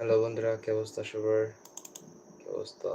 Hello বন্ধুরা কি অবস্থা সবার? কি অবস্থা?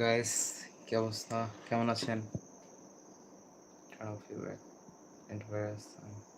গাইস কি অবস্থা কেমন আছেন Turn off your interest. বন্ধু ও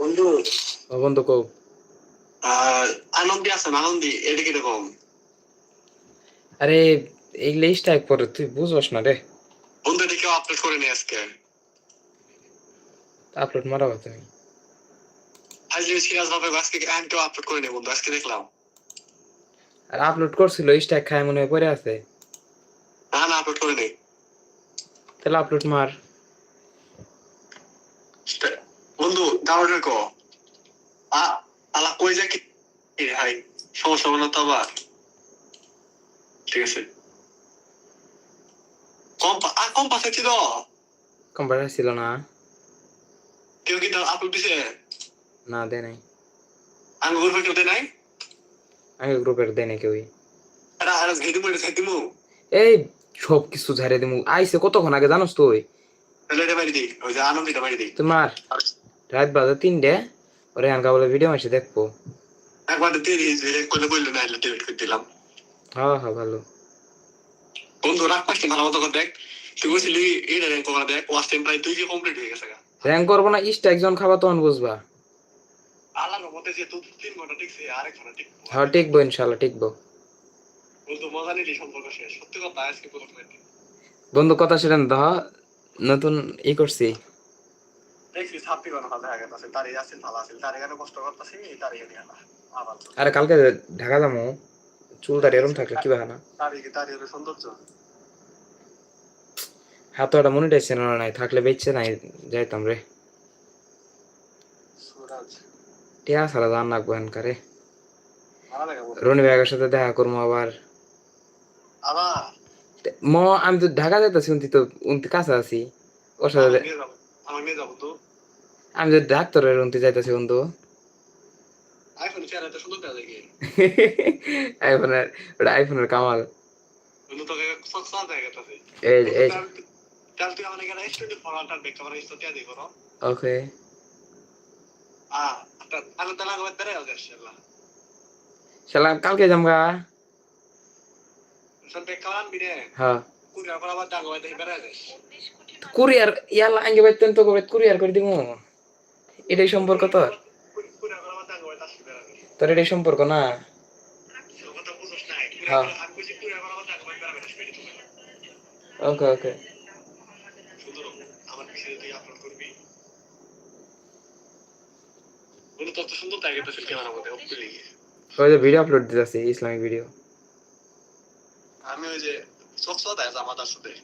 বন্ধু? কও আহ, আনন্দি আছে আনন্দি এটা কীরকম আরে এই লিস্টটা পরে তুই বুঝবাস না রে বন্ধু এটা কেউ আপলোড করে নি আজকে? আপলোড মারাবো তুমি আজকে সিরাজ ভাবে আজকে আমি কেউ আপলোড করে নি বন্ধু? আজকে দেখলাম। আর আপলোড করছিল স্ট্যাক খায় মনে হয় পরে আছে। না না আপলোড করে নি তাহলে আপলোড মার রেখো আ আলা কই যা কি? হাই সমস্যা হলো না তো আবার। ঠিক আছে। কম পা- আ কম পাশে ছিল কম্পিউটার ছিল না। কেউ কি তার আপলোড দিছে? না দে নাই। কেউ আমি দেয় নাই কেউই। আরে আরে ঘেটু মরে খাইতে মু এই সব কিছু ঝাড়ে দিমু। আইসে কতক্ষণ আগে জানোস তুই? তোমার রাত বাজে তিনটে ওরে আনকা বলে ভিডিও মাসে দেখব। একবার করলে বলল না এলে ডিলিট করে দিলাম। হ্যাঁ হ্যাঁ ভালো। বন্ধু রাখ পাচ্ছি ভালো মতো দেখ। তুই বলছিলি এটা র্যাঙ্ক করা দেখ ওয়াশ টাইম প্রায় দুই কমপ্লিট হয়ে গেছে র্যাঙ্ক করব না ইস্ট একজন খাবা তখন বুঝবা। আল্লাহর মতে যে তিন ঘণ্টা টিকছে আরেক ঘণ্টা টিকবো। হ্যাঁ টিকবো ইনশাল্লাহ টিকবো। বন্ধু মজা নিলি সম্পর্ক শেষ। সত্যি কথা আজকে প্রথম বন্ধু কথা দহ নতুন ই করছি। দেখছি ছাপ্পি কোনো ভালো দেখা গেছে তার এই আসছিল ভালো আসছিল তার এখানে কষ্ট করতেছি তার এখানে আলা আবার আরে কালকে ঢাকা যাব চুল দাঁড়িয়ে এরম থাকলে কি বাহানা? তার তার সৌন্দর্য হাত ওটা মনিটাইজেশন নাই থাকলে বেচছে নাই যাইতাম রে। টিয়া সারা এনকারে। ভালো রনি ভাইয়ের সাথে দেখা করব আবার। আবার? ম আমি তো ঢাকা যাইতেছি উনতি তো উনতি কাছে আছি। ওর সাথে আমার নিয়ে যাব তো। আমি তো ডাক্তারের উনতি যাইতেছি বন্ধু। আইফোন চেহারাটা সুন্দর দেখা দেখি আইফোনের ওটা আইফোনের কামাল। বন্ধু তোকে সব সাথ দেখা গেছে এই এই তাহলে তুই আমার এখানে করো ওকে। Ah, ano talaga ba tayo gashala? শালা। কালকে যামগা Sa pekawan bine, হ্যাঁ। ko ba tago ba tayo courier ইয়ালা আঙ্গে বাইতেন তো কবে কুরিয়ার করে দিমু। এটাই সম্পর্ক তোর? তোর এটাই সম্পর্ক না? to. Okay okay. Islamic video আমি ওই যে সব সব আছে সাথে শান্তিতে শান্তিতে মধ্যে ওইটা নিবি দেড় লাখ রনি করতে রনি গাছে উপর করছিলাম রনি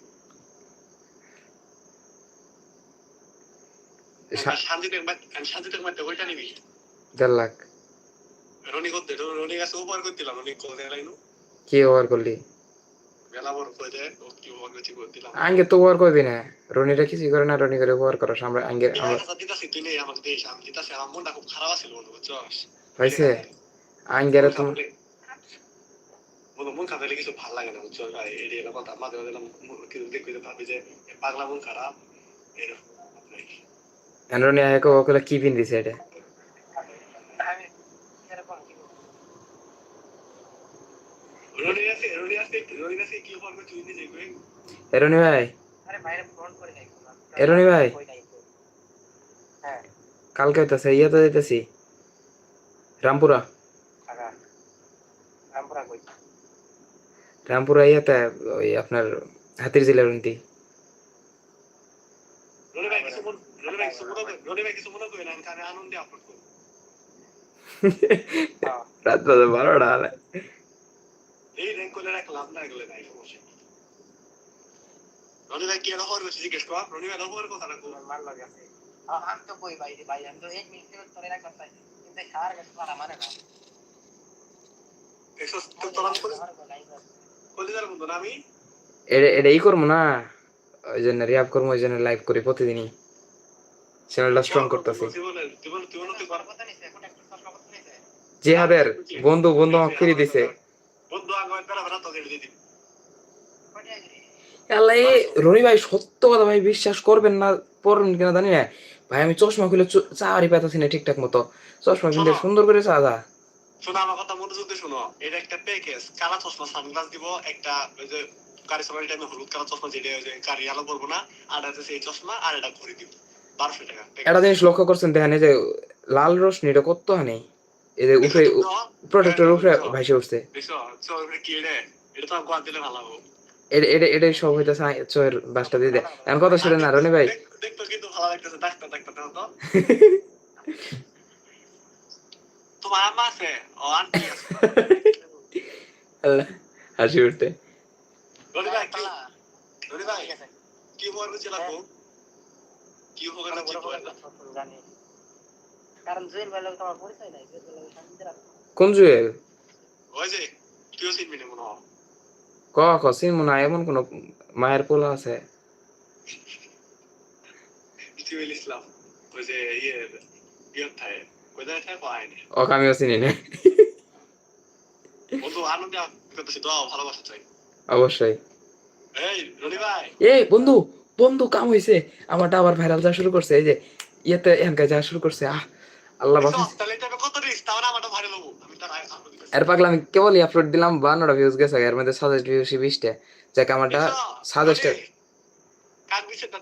কোথায় লাইনু। কি ওভার করলি? আঙ্গে তো ওভার করবি না। রনিটা কিছুই করে না রনি করে ওভার করো আমরা আঙ্গে হয়েছে। আঙ্গের তো মন খারাপ হলে কিছু ভালো লাগে না বুঝছ এটি কথা মাঝে মাঝে কিছু দেখতে ভাবি যে পাগলা মন খারাপ। এরকম রনি আগে ওগুলো কি পিন দিছে এটা? ভাই। আরে বাইরে ফোন করে নাই এ রনি ভাই। কালকে হইতেছে ইয়ে তো দিতেছি। রামপুরা। ইয়েতে ওই আপনার হাতির জেলার উন্তি রনি ভাই কিছু মন রনি ভাই কিছু মনে রনি ভাই মনে আমি কানে আনন্দে আপলোড করব রাত বাজে বারোটা হলে এই র্যাঙ্ক করে রাখলাম না এগুলো নাই সমস্যা। রনি ভাই কি এর হওয়ার বেশি জিজ্ঞেস কর রনি ভাই হওয়ার কথা রাখো তোমার মার লাগে আছে আ- আমি তো কই বাইরে ভাই আমি তো এক মিনিট ধরে রাখতে চাই কিন্তু সার গেছে পারা মানে না একশো তোর আমি করে আমার গলাই গেছে। করে যার বন্ধু না আমি এটা এটা ই করব না ওই জন্য রিয়াপ করব ওই জন্য লাইভ করি প্রতিদিনই চ্যানেলটা স্ট্রং করতেছি। কর জিহাদের বন্ধু বন্ধু আমাকে ফিরে দিছে। রনি ভাই সত্য কথা ভাই বিশ্বাস করবেন না পড়বেন কিনা জানি না। ভাই আমি চশমা খুলে চারি পাতাছি না ঠিকঠাক মতো। চশমা কিনতে সুন্দর করে চা যা। শোনো আমার কথা মনোযোগ দিয়ে শোনো। এটা একটা প্যাকেজ কালা চশমা সানগ্লাস দিব একটা ওই যে গাড়ি টাইমে হলুদ কালা চশমা যেটা ওই যে গাড়ি আলো করব না আর আছে সেই চশমা আর এটা ঘুরে দিব। বারোশো টাকা একটা জিনিস লক্ষ্য করছেন দেখেন এই যে লাল রশ্মিটা কত হানি এদের উপরে প্রোটেক্টর উপরে ভাইসে উঠছে। দেখছ চল কি রে এটা তো গোয়া দিলে ভালো হবে। এটা এটা সব হইতেছে চয়ের বাসটা দিয়ে দেয় এখন কত সেটা না রনি ভাই? দেখতো কিন্তু ভালো লাগতেছে ডাক্তার ডাক্তার তো তোমার আম্মা আছে? ও আন্টি আছে। আল্লাহ, হাসি উঠতে রনি ভাই কি রনি ভাই কি হওয়ার বুঝে লাগবো কি হোক না বড় ঠিক বড় হয় না। কথা তো জানি। কারণ জুয়েল ভাই লোক তোমার পরিচয় নাই জুয়েল ভাই শান্তিতে রাখো। কোন জুয়েল? ওই যে তুইও চিনবি না মনে হয়। ক ক সিমু না এমন কোন মায়ের পোলা আছে? জুয়েল ইসলাম ওই যে ইয়ে থাকে কোথায় থাকে চিনি না। বন্ধু আনন্দে করতেছি তো ভালোবাসা চাই। অবশ্যই। এই রনি ভাই। এই বন্ধু বন্ধু কাম হইছে। আমারটা আবার ভাইরাল যাওয়া শুরু করছে এই যে ইয়েতে এনকা যাওয়া শুরু করছে। আহ আল্লাহ এর পাগলা আমি কেবলই আপলোড দিলাম বান্নটা ভিউজ গেছে এর মধ্যে সাজেস্ট ভিউজ বিশটা। যাক আমারটা সাজেস্ট কাক বিষয়টা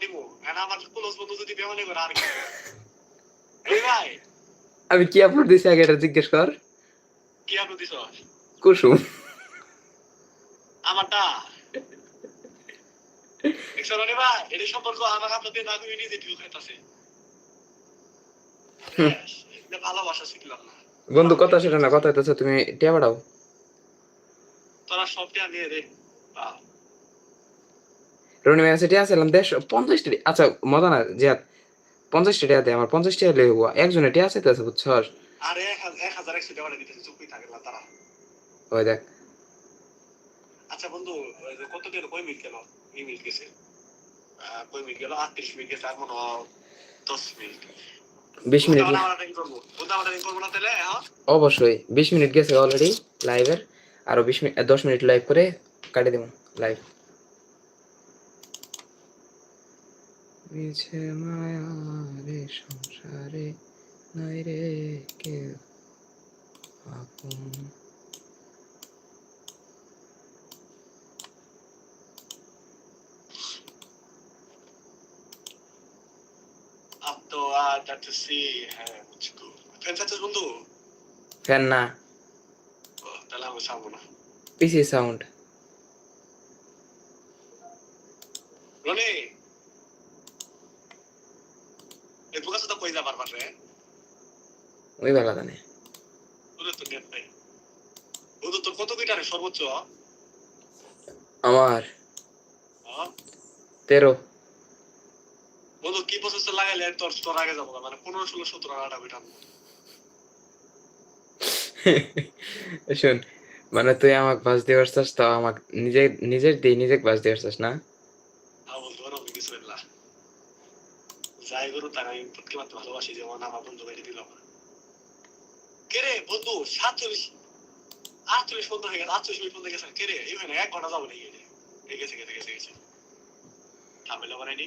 এন্ড আমার ক্লোজ বন্ধু যদি বেমানি করে আর কি? রনি ভাই। আমি কি আপলোড দিছি আগে এটা জিজ্ঞেস কর। কি আপলোড দিছ? কুসুম। আমারটা দেখছ ভাই এটা সম্পর্ক আমার আপনার না তুমি নিজে ভিউ খাইতাছে। ভালোবাসা শিখলাম না। বন্ধু কথা সেটা না কথা হইতেছে তুমি টিয়া বাড়াও। তোরা সবটা নিয়ে রে রনি ভাই আছে টিয়া আসলাম দেড়শো পঞ্চাশটি আচ্ছা মজা না জিয়াদ। পঞ্চাশটি টিয়া দেয় আমার পঞ্চাশটি টিয়া লেগে একজনে টিয়া আছে তো আছে বুঝছস? আরে এক হাজার এক হাজার একশো টাকা দিতেছে চুপই থাকে না তারা। ওই দেখ। আচ্ছা বন্ধু কত দিন কই মিনিট গেল? এই মিনিট গেছে কই মিনিট গেল আটত্রিশ মিনিট গেছে আর মনে দশ মিনিট বিশ মিনিট বুঝতে আমরা রিং করব বুঝতে আমরা রিং করব না তাহলে হ্যাঁ অবশ্যই। বিশ মিনিট গেছে অলরেডি লাইভের আরও বিশ মিনিট দশ মিনিট লাইভ করে কাটিয়ে দেবো লাইভ মিছে মায়া রে সংসারে নাই রে কে আপন। চাচ্ছি হ্যাঁ ফ্যান চাচ্ছিস না তাহলে আমি তো কত সর্বোচ্চ আমার তেরো বন্ধু কি প্রসেসর লাগাইলে তোর তোর আগে যাব না? মানে পনেরো ষোলো সতেরো আটা বিটান শোন মানে তুই আমাকে বাস দিয়ে পারছিস তো আমাকে নিজে নিজের দিয়ে নিজে বাস দিয়ে না? হ্যাঁ বললা যাই করুন তাকে আমি প্রত্যেক মাত্র ভালোবাসি যেমন আমার বন্ধু বাইরে দিল কে রে বন্ধু সাতচল্লিশ আটচল্লিশ বন্ধু হয়ে গেছে আটচল্লিশ মিনিট বন্ধু গেছে। কে রে এই না এক ঘণ্টা যাব এই গেছে গেছে গেছে গেছে। থামেলে বানাইনি।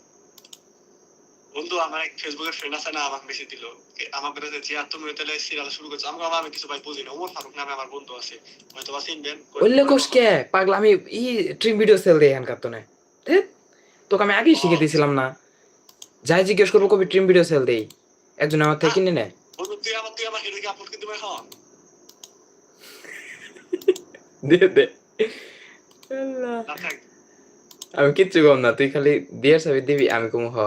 বন্ধু আমার এক ফেসবুকের ফ্রেন্ড আছে না আমাকে মেসেজ দিল। আমাকে বলেছে যে আর তুমি তাহলে সিরিয়াল শুরু করছ? আমাকে আমি কিছু ভাই বুঝি না। ওমর ফারুক নামে আমার বন্ধু আছে। হয়তো বা চিনবেন উল্লেখ কে? পাগলা আমি ই ট্রিম ভিডিও সেল দেই এখান কার্টনে তোকে আমি আগেই শিখে দিয়েছিলাম না। যাই জিজ্ঞেস করব কবি ট্রিম ভিডিও সেল দেই। একজন আমার থেকে কিনে নেয়। বন্ধু তুই আমার তুই আমার হিরোকে আপলোড করে দিবে এখন? দিয়ে দে। না থাক আমি কিচ্ছু কম না তুই খালি ছবি দিবি আমি কম হ।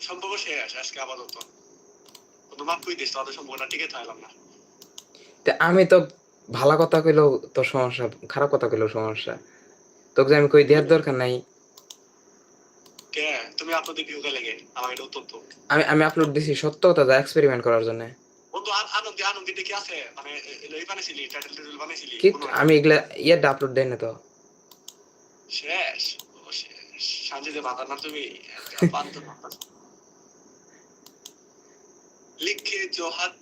সম্পর্ক শেষ আজকে আপাতত। বন্ধু মাফ করে দিস তাদের সম্পর্কটা টিকে থাকলাম না। তা আমি তো ভালো কথা কইলেও তোর সমস্যা খারাপ কথা কইলেও সমস্যা। তোকে আমি কই দেওয়ার দরকার নাই। কে? তুমি আপনাদের ভিউ কে লেগে আমার এটা উত্তর তো আমি আমি আপলোড দিছি সত্য কথা যা এক্সপেরিমেন্ট করার জন্য। বন্ধু আনন্দি আনন্দি কি আছে মানে এ- বানাইছিলি টাইটেল টাইটেল বানাইছিলি কি আমি এগুলা ইয়েটা আপলোড দেই না তো। শেষ শেষ। না তুমি বান্ধব লিখে জো হাত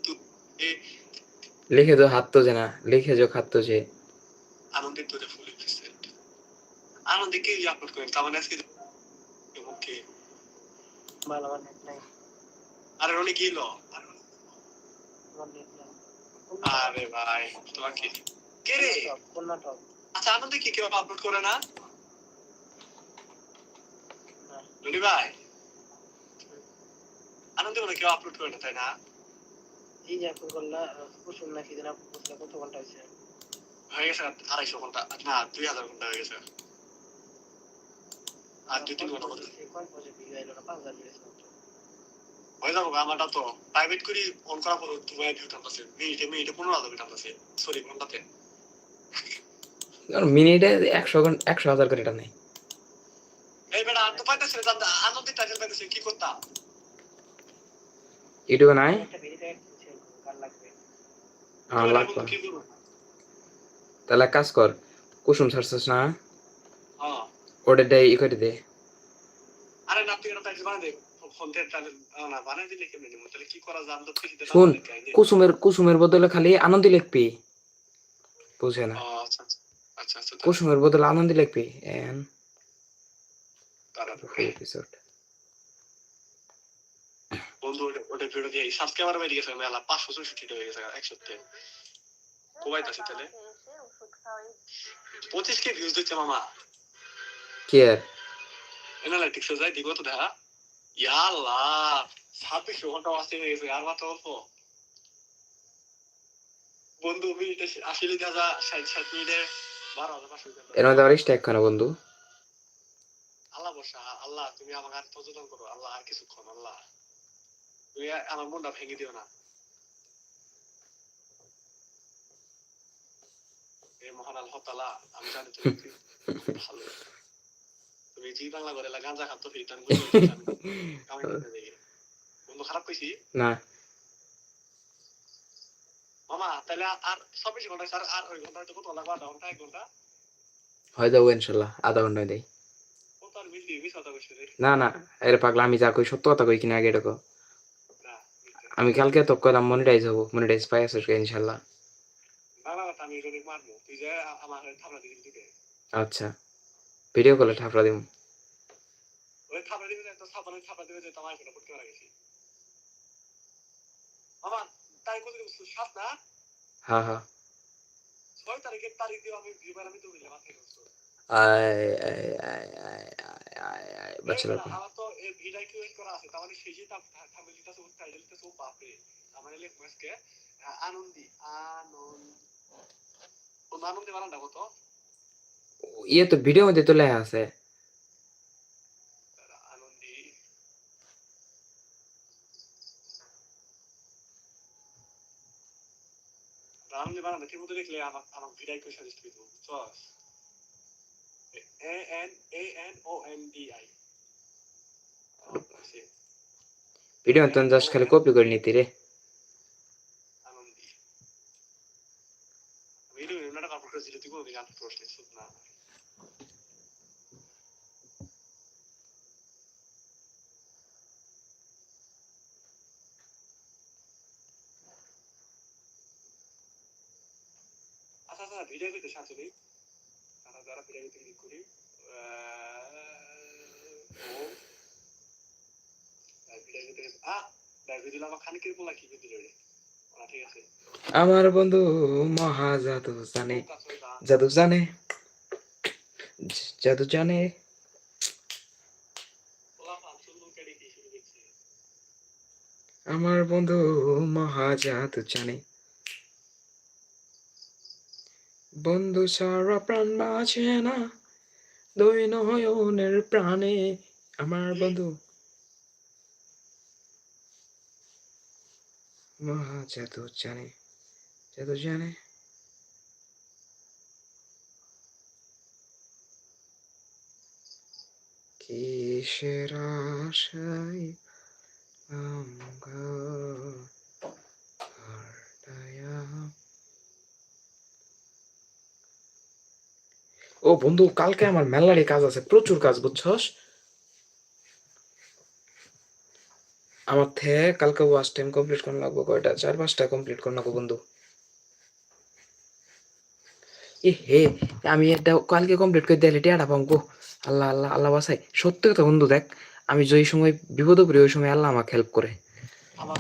লিখে জো হাত তো লিখে জো খাত তো আনন্দে আনন্দে কি আপলোড করেন মানে আজকে ওকে। ভালো মানে নাই। আরে রনি কি লো আরে ভাই তোমাকে কে? রে? আচ্ছা আনন্দে কি কেউ আপলোড করে না। রনি ভাই। আনন্দে মনে কেউ আপলোড করে না তাই না? এই যে করলা নাকি আপনি করলে কত ঘণ্টা হয়েছে? হয়ে গেছে আড়াইশো ঘণ্টা না দুই হাজার ঘণ্টা হয়ে গেছে। আর দুই তিন ঘণ্টা হয়ে যাব আমারটা তো প্রাইভেট করি অন করার পর তোমার ভিউ টানতেছে। মিনিটে মিনিটে পনেরো হাজার ভিউ টানতেছে। সরি ঘন্টাতে। মিনিটে একশো ঘণ্টা একশো হাজার করে এটা নেই এই বেটা আর তো পাইতেছে আনন্দের টাইটেল পাইতেছে কি করতাম? ইউটিউবে নাই? লাগবে। করব তাহলে এক কাজ কর কুসুম সারছিস না? হ্যাঁ। ওটা দে ই করে দে। আরে না তুই শুন কুসুমের কুসুমের বদলে খালি আনন্দি লিখবি। বুঝে না? আচ্ছা আচ্ছা আচ্ছা কুসুমের বদলে আনন্দি লিখবি। এন। এপিসোড বন্ধু ওটা ভিডিও দিয়ে সাবস্ক্রাইবার বেরিয়ে গেছে মেলা পাঁচশো চৌষট্টি হয়ে গেছে একশোতে। কোবাইতাছি তাহলে? পঁচিশ কে ভিউজ দিচ্ছে মামা। কে? আর যাই দিব তো দেখা। ইয়াল্লা ছাব্বিশশো ঘণ্টা আসতে হয়ে গেছে আর মাত্র অল্প। বন্ধু মিনিটে আশি যা ষাট ষাট মিনিটে বারো হাজার পাঁচশো এর মধ্যে আবার স্ট্যাক কেন বন্ধু। আল্লাহ বসা আল্লাহ তুমি আমাকে আর সচেতন করো আল্লাহ আর কিছুক্ষণ আল্লাহ। আমার মনটা ভেঙে দিও না। মহান আল্লাহ তালা আমি জানি তুমি ভালো। তুমি জি বাংলা করে গাঁজা খাতো ফিরি। বন্ধু খারাপ কইছি? না। মামা তাহলে আর- চব্বিশ ঘণ্টা আর আর ওই ঘণ্টা হয়তো কত লাগবে আধা ঘণ্টা এক ঘণ্টা? হয়ে যাব ইনশাল্লাহ আধা ঘণ্টা দেই কত আর মিলবি মিস কথা না না এর পাগলা আমি যা কই সত্য কথা কই কিনা আগে এটা। আমি কালকে তো কইলাম মনিটাইজ হব মনিটাইজ পাই আসিস ইনশাল্লাহ? না না না, আমি এখানে মারবো তুই যে আমার থামলা দিবি দিকে আচ্ছা ভিডিও কলে ঠাপড়া দিম। ওই থামলা দিবি হ্যাঁ হ্যাঁ ছয় তারিখের তারিখ দিয়ে আমি আমি তো বাচ্চা কত? ইয়ে তো ভিডিও মধ্যে তো লেখা আছে। আনন্দি। আনন্দি বানানটা ঠিক মতো দেখলে আমার আমার ভিডিও সাজেস্ট করে দেবো বুঝছস? A N A N O N D I video তো জাস্ট খালি কপি করে নিতি রে ভিডিও করতে সাথে নেই যারা করতে ক্লিক করি আমার বন্ধু মহা জাদু জানে জাদু জানে জাদু জানে আমার বন্ধু মহা জাদু জানে বন্ধু সারা প্রাণ বাঁচে না। দুই নয়নের প্রাণে আমার বন্ধু। মহা জানে, জাদু জানে। কিসের ও বন্ধু, কালকে আমার মেলারই কাজ আছে, প্রচুর কাজ, বুঝছস? আমার থেকে, কালকে ওয়াচ টাইম কমপ্লিট করা লাগবে, কয়টা? চার, পাঁচটা কমপ্লিট করা লাগবে, বন্ধু। এ হে, আমি এটা কালকে কমপ্লিট করে দিলে টিয়াটা পাম গো আল্লাহ আল্লাহ আল্লাহ বাসাই সত্যি কথা বন্ধু, দেখ, আমি যেই সময় বিপদে পড়ি ওই সময় আল্লাহ আমাকে হেল্প করে। আমার